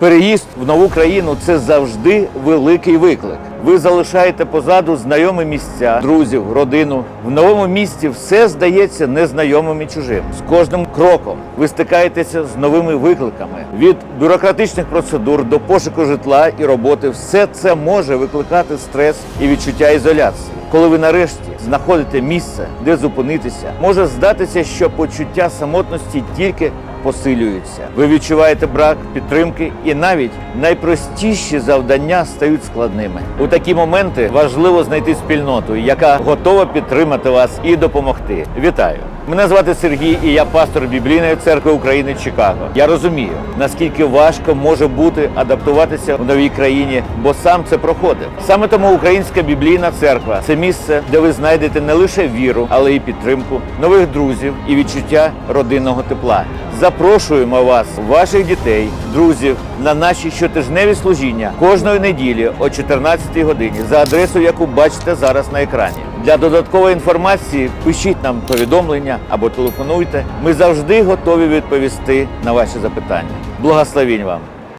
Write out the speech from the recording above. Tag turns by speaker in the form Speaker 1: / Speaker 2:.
Speaker 1: Переїзд в нову країну це завжди великий виклик. Ви залишаєте позаду знайомі місця, друзів, родину. В новому місті все здається незнайомим і чужим. З кожним кроком ви стикаєтеся з новими викликами від бюрократичних процедур до пошуку житла і роботи. Все це може викликати стрес і відчуття ізоляції. Коли ви нарешті знаходите місце, де зупинитися, може здатися, що почуття самотності тільки посилюються. Ви відчуваєте брак підтримки, і навіть найпростіші завдання стають складними. У такі моменти важливо знайти спільноту, яка готова підтримати вас і допомогти. Вітаю! Мене звати Сергій, і я пастор Біблійної церкви України Чикаго. Я розумію, наскільки важко може бути адаптуватися в новій країні, бо сам це проходив. Саме тому Українська біблійна церква це місце, де ви знайдете не лише віру, але й підтримку нових друзів і відчуття родинного тепла. Запрошуємо вас, ваших дітей, друзів на наші щотижневі служіння кожної неділі о 14 годині за адресою, яку бачите зараз на екрані. Для додаткової інформації пишіть нам повідомлення або телефонуйте. Ми завжди готові відповісти на ваші запитання. Благословінь вам!